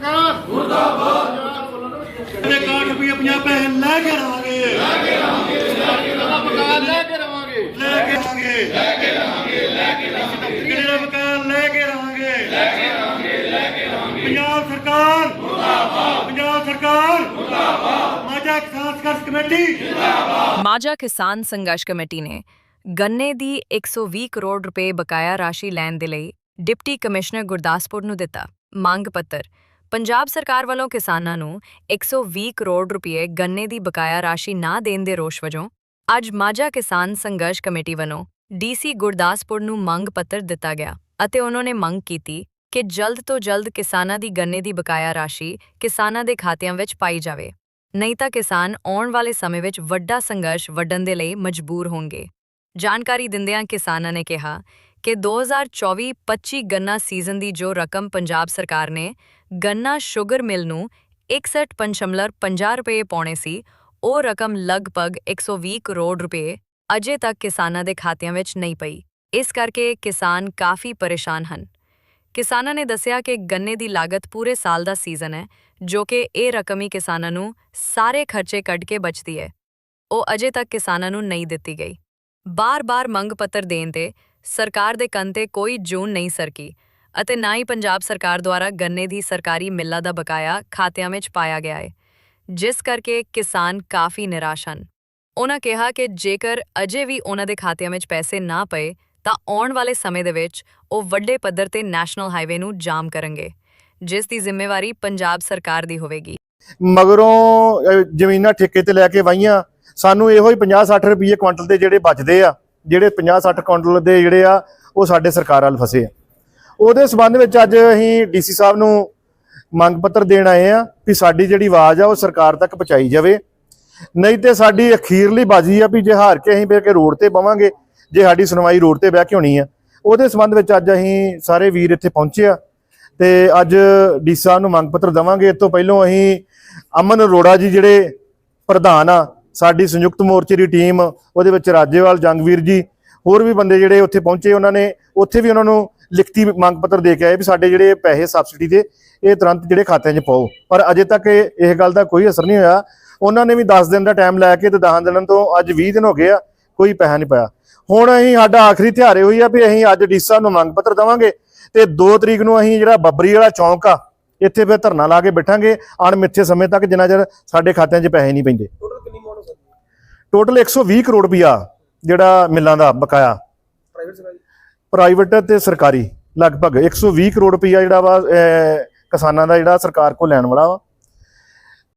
ਸਰਕਾਰ ਮੁਰਦਾਬਾਦ ਤੇ 61 ਰੁਪਏ 50 ਪੈਸੇ ਲੈ ਕੇ ਰਹਾਂਗੇ ਲੈ ਕੇ ਇਹਦਾ ਮਕਾਨ ਲੈ ਕੇ ਰਵਾਂਗੇ ਕੇ ਰਹਾਂਗੇ ਲੈ ਕੇ ਰਹਾਂਗੇ ਲੈ ਕੇ ਰਹਾਂਗੇ ਕਿਹੜਾ ਮਕਾਨ ਲੈ ਕੇ ਰਹਾਂਗੇ ਲੈ ਕੇ ਰਹਾਂਗੇ ਲੈ ਕੇ ਰਹਾਂਗੇ ਪੰਜਾਬ ਸਰਕਾਰ ਮੁਰਦਾਬਾਦ ਪੰਜਾਬ ਸਰਕਾਰ ਮੁਰਦਾਬਾਦ ਮਾਝਾ ਕਿਸਾਨ ਸੰਘਰਸ਼ ਕਮੇਟੀ ਮਾਝਾ ਕਿਸਾਨ ਸੰਘਰਸ਼ ਕਮੇਟੀ ਨੇ ਗੰਨੇ ਦੀ 120 ਕਰੋੜ ਰੁਪਏ ਬਕਾਇਆ ਰਾਸ਼ੀ ਲੈਣ ਦੇ ਲਈ ਡਿਪਟੀ ਕਮਿਸ਼ਨਰ ਗੁਰਦਾਸਪੁਰ ਨੂੰ ਦਿੱਤਾ ਮੰਗ ਪੱਤਰ ਪੰਜਾਬ ਸਰਕਾਰ ਵੱਲੋਂ ਕਿਸਾਨਾਂ ਨੂੰ 120 ਕਰੋੜ ਰੁਪਏ ਗੰਨੇ ਦੀ ਬਕਾਇਆ ਰਾਸ਼ੀ ਨਾ ਦੇਣ ਦੇ ਰੋਸ਼ ਵਜੋਂ ਅੱਜ ਮਾਝਾ ਕਿਸਾਨ ਸੰਘਰਸ਼ ਕਮੇਟੀ ਵੱਲੋਂ ਡੀਸੀ ਗੁਰਦਾਸਪੁਰ ਨੂੰ ਮੰਗ ਪੱਤਰ ਦਿੱਤਾ ਗਿਆ ਅਤੇ ਉਹਨਾਂ ਨੇ ਮੰਗ ਕੀਤੀ ਕਿ ਜਲਦ ਤੋਂ ਜਲਦ ਕਿਸਾਨਾਂ ਦੀ ਗੰਨੇ ਦੀ ਬਕਾਇਆ ਰਾਸ਼ੀ ਕਿਸਾਨਾਂ ਦੇ ਖਾਤਿਆਂ ਵਿੱਚ ਪਾਈ ਜਾਵੇ, ਨਹੀਂ ਤਾਂ ਕਿਸਾਨ ਆਉਣ ਵਾਲੇ ਸਮੇਂ ਵਿੱਚ ਵੱਡਾ ਸੰਘਰਸ਼ ਵੱਢਣ ਦੇ ਲਈ ਮਜਬੂਰ ਹੋਣਗੇ। ਜਾਣਕਾਰੀ ਦਿੰਦਿਆਂ ਕਿਸਾਨਾਂ ਨੇ ਕਿਹਾ ਕਿ 2024-25 ਗੰਨਾ ਸੀਜ਼ਨ ਦੀ ਜੋ ਰਕਮ ਪੰਜਾਬ ਸਰਕਾਰ ਨੇ ਗੰਨਾ ਸ਼ੂਗਰ ਮਿਲ ਨੂੰ 61.50 ਰੁਪਏ ਪਾਉਣੇ ਸੀ। ਉਹ ਰਕਮ ਲਗਭਗ 120 ਕਰੋੜ ਰੁਪਏ ਅਜੇ ਤੱਕ ਕਿਸਾਨਾਂ ਦੇ ਖਾਤਿਆਂ ਵਿੱਚ ਨਹੀਂ ਪਈ। ਇਸ ਕਰਕੇ ਕਿਸਾਨ ਕਾਫੀ ਪਰੇਸ਼ਾਨ ਹਨ। ਕਿਸਾਨਾਂ ਨੇ ਦੱਸਿਆ ਕਿ ਗੰਨੇ ਦੀ ਲਾਗਤ ਪੂਰੇ ਸਾਲ ਦਾ ਸੀਜ਼ਨ ਹੈ, ਜੋ ਕਿ ਇਹ ਰਕਮ ਹੀ ਕਿਸਾਨਾਂ ਨੂੰ ਸਾਰੇ ਖਰਚੇ ਕੱਢ ਕੇ ਬਚਦੀ ਹੈ। ਉਹ ਅਜੇ ਤੱਕ ਕਿਸਾਨਾਂ ਨੂੰ ਨਹੀਂ ਦਿੱਤੀ ਗਈ। ਬਾਰ-ਬਾਰ ਮੰਗ ਪੱਤਰ ਦੇਣ ਤੇ ਸਰਕਾਰ ਦੇ ਕੰਨ ਤੇ ਕੋਈ ਜੂਨ ਨਹੀਂ ਸਰਕੀ। ਅਤੇ ਨਾ ਹੀ ਪੰਜਾਬ ਸਰਕਾਰ ਦੁਆਰਾ ਗੰਨੇ ਦੀ ਸਰਕਾਰੀ ਮਿੱਲਾਂ ਦਾ ਬਕਾਇਆ ਖਾਤਿਆਂ ਵਿੱਚ ਪਾਇਆ ਗਿਆ ਹੈ ਜਿਸ ਕਰਕੇ ਕਿਸਾਨ ਕਾਫੀ ਨਿਰਾਸ਼ ਹਨ। ਉਹਨਾਂ ਕਿਹਾ ਕਿ ਜੇਕਰ ਅਜੇ ਵੀ ਉਹਨਾਂ ਦੇ ਖਾਤਿਆਂ ਵਿੱਚ ਪੈਸੇ ਨਾ ਪਏ, ਤਾਂ ਆਉਣ ਵਾਲੇ ਸਮੇਂ ਦੇ ਵਿੱਚ ਉਹ ਵੱਡੇ ਪੱਧਰ ਤੇ ਨੈਸ਼ਨਲ ਹਾਈਵੇ ਨੂੰ ਜਾਮ ਕਰਨਗੇ, ਜਿਸ ਦੀ ਜ਼ਿੰਮੇਵਾਰੀ ਪੰਜਾਬ ਸਰਕਾਰ ਦੀ ਹੋਵੇਗੀ। ਮਗਰੋਂ ਜ਼ਮੀਨਾਂ ਠੇਕੇ ਤੇ ਲੈ ਕੇ ਵਾਈਆਂ ਸਾਨੂੰ ਇਹੋ ਹੀ 50-60 ਰੁਪਏ ਕੁਇੰਟਲ ਦੇ ਜਿਹੜੇ ਬਚਦੇ ਆ, ਜਿਹੜੇ 50-60 ਕੁਇੰਟਲ ਦੇ ਜਿਹੜੇ ਆ, ਉਹ ਸਾਡੇ ਸਰਕਾਰ ਵੱਲ ਫਸੇ ਆ। ਉਹਦੇ ਸਬੰਧ ਵਿੱਚ ਅੱਜ ਅਸੀਂ ਡੀਸੀ ਸਾਹਿਬ ਨੂੰ ਮੰਗ ਪੱਤਰ ਦੇਣ ਆਏ ਆ ਵੀ ਸਾਡੀ ਜਿਹੜੀ ਆਵਾਜ਼ ਆ ਉਹ ਸਰਕਾਰ ਤੱਕ ਪਹੁੰਚਾਈ ਜਾਵੇ। ਨਹੀਂ ਤੇ ਸਾਡੀ ਅਖੀਰਲੀ ਬਾਜ਼ੀ ਆ ਵੀ ਜੇ ਹਾਰ ਕੇ ਅਸੀਂ ਬਹਿ ਕੇ ਰੋਡ ਤੇ ਬਵਾਂਗੇ, ਜੇ ਸਾਡੀ ਸੁਣਵਾਈ ਰੋਡ ਤੇ ਬਹਿ ਕੇ ਹੋਣੀ ਆ। ਉਹਦੇ ਸਬੰਧ ਵਿੱਚ ਅੱਜ ਅਸੀਂ ਸਾਰੇ ਵੀਰ ਇੱਥੇ ਪਹੁੰਚੇ ਆ ਤੇ ਅੱਜ ਡੀਸੀ ਸਾਹਿਬ ਨੂੰ ਮੰਗ ਪੱਤਰ ਦਵਾਂਗੇ। ਇਸ ਤੋਂ ਪਹਿਲਾਂ ਅਸੀਂ ਅਮਨ ਅਰੋੜਾ ਜੀ ਜਿਹੜੇ ਪ੍ਰਧਾਨ ਆ, ਸਾਡੀ ਸੰਯੁਕਤ ਮੋਰਚੇ ਦੀ ਟੀਮ, ਉਹਦੇ ਵਿੱਚ ਰਾਜੇਵਾਲ, ਜੰਗਵੀਰ ਜੀ, ਹੋਰ ਵੀ ਬੰਦੇ ਜਿਹੜੇ ਉੱਥੇ ਪਹੁੰਚੇ ਉਹਨਾਂ ਨੇ, ਉੱਥੇ ਵੀ ਉਹਨਾਂ ਨੂੰ ਲਿਖਤੀ ਮੰਗ ਪੱਤਰ ਦੇ ਕੇ ਆਏ ਵੀ ਸਾਡੇ ਜਿਹੜੇ ਪੈਸੇ ਸਬਸਿਡੀ ਦੇ ਇਹ ਤੁਰੰਤ ਜਿਹੜੇ ਖਾਤਿਆਂ 'ਚ ਪਾਓ। ਪਰ ਅਜੇ ਤੱਕ ਇਹ ਗੱਲ ਦਾ ਕੋਈ ਅਸਰ ਨਹੀਂ ਹੋਇਆ। ਉਹਨਾਂ ਨੇ ਵੀ 10 ਦਿਨ ਦਾ ਟਾਈਮ ਲੈ ਕੇ ਤੇ 10 ਦਿਨਾਂ ਤੋਂ ਅੱਜ 20 ਦਿਨ ਹੋ ਗਏ ਆ ਕੋਈ ਪੈਸਾ ਨਹੀਂ ਪਾਇਆ। ਹੁਣ ਅਸੀਂ ਸਾਡਾ ਆਖਰੀ ਥਿਆਰੇ ਹੋਈ ਆ ਵੀ ਅਸੀਂ ਅੱਜ ਡੀਸਾ ਨੂੰ ਮੰਗ ਪੱਤਰ ਦਵਾਂਗੇ ਤੇ 2 ਤਰੀਕ ਨੂੰ ਅਸੀਂ ਜਿਹੜਾ ਬੱਬਰੀ ਵਾਲਾ ਚੌਂਕ ਆ ਇੱਥੇ ਫਿਰ ਧਰਨਾ ਲਾ ਕੇ ਬੈਠਾਂਗੇ ਅਣਮਿੱਥੇ ਸਮੇਂ ਤੱਕ ਜਿੰਨਾ ਚਿਰ ਸਾਡੇ ਖਾਤਿਆਂ 'ਚ ਪੈਸੇ ਨਹੀਂ ਪੈਂਦੇ। ਟੋਟਲ 120 ਕਰੋੜ ਰੁਪਇਆ ਜਿਹੜਾ ਮਿੱਲਾਂ ਦਾ ਬਕਾਇਆ। ਪ੍ਰਾਈਵੇਟ ਪ੍ਰਾਈਵੇਟ ਤੇ ਸਰਕਾਰੀ, ਲਗਭਗ 120 ਕਰੋੜ ਰੁਪਈਆ ਜਿਹੜਾ ਵਾ ਕਿਸਾਨਾਂ ਦਾ ਜਿਹੜਾ ਸਰਕਾਰ ਕੋਲ ਲੈਣ ਵਾਲਾ ਵਾ।